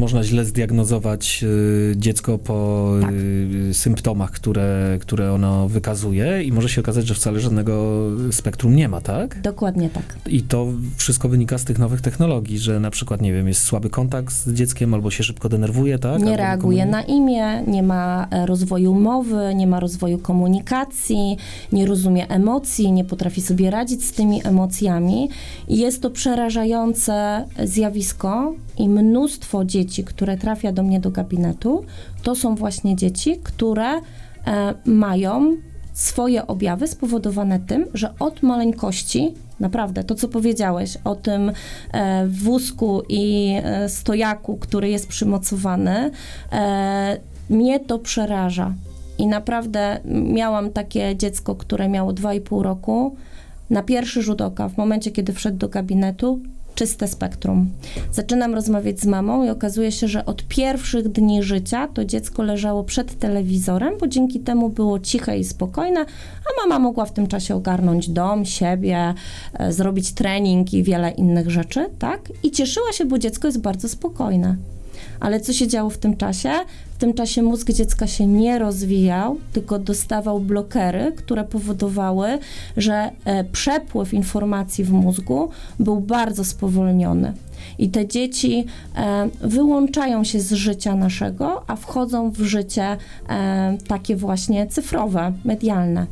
można źle zdiagnozować y, dziecko po Tak. y, symptomach, które, które ono wykazuje i może się okazać, że wcale żadnego spektrum nie ma, tak? Dokładnie tak. I to wszystko wynika z tych nowych technologii, że na przykład, nie wiem, jest słaby kontakt z dzieckiem albo się szybko denerwuje, tak? Nie Albo reaguje na imię, nie ma e, rozwoju mowy, nie ma rozwoju komunikacji, nie rozumie emocji, nie potrafi sobie radzić z tymi emocjami. I jest to przerażające zjawisko i mnóstwo dzieci, które trafia do mnie do gabinetu, to są właśnie dzieci, które e, mają swoje objawy spowodowane tym, że od maleńkości, naprawdę to co powiedziałeś o tym e, wózku i e, stojaku, który jest przymocowany, e, mnie to przeraża. I naprawdę miałam takie dziecko, które miało 2,5 roku. Na pierwszy rzut oka, w momencie kiedy wszedł do gabinetu, czyste spektrum. Zaczynam rozmawiać z mamą i okazuje się, że od pierwszych dni życia to dziecko leżało przed telewizorem, bo dzięki temu było ciche i spokojne, a mama mogła w tym czasie ogarnąć dom, siebie, e, zrobić trening i wiele innych rzeczy, tak? I cieszyła się, bo dziecko jest bardzo spokojne. Ale co się działo w tym czasie? W tym czasie mózg dziecka się nie rozwijał, tylko dostawał blokery, które powodowały, że e, przepływ informacji w mózgu był bardzo spowolniony. I te dzieci e, wyłączają się z życia naszego, a wchodzą w życie e, takie właśnie cyfrowe, medialne.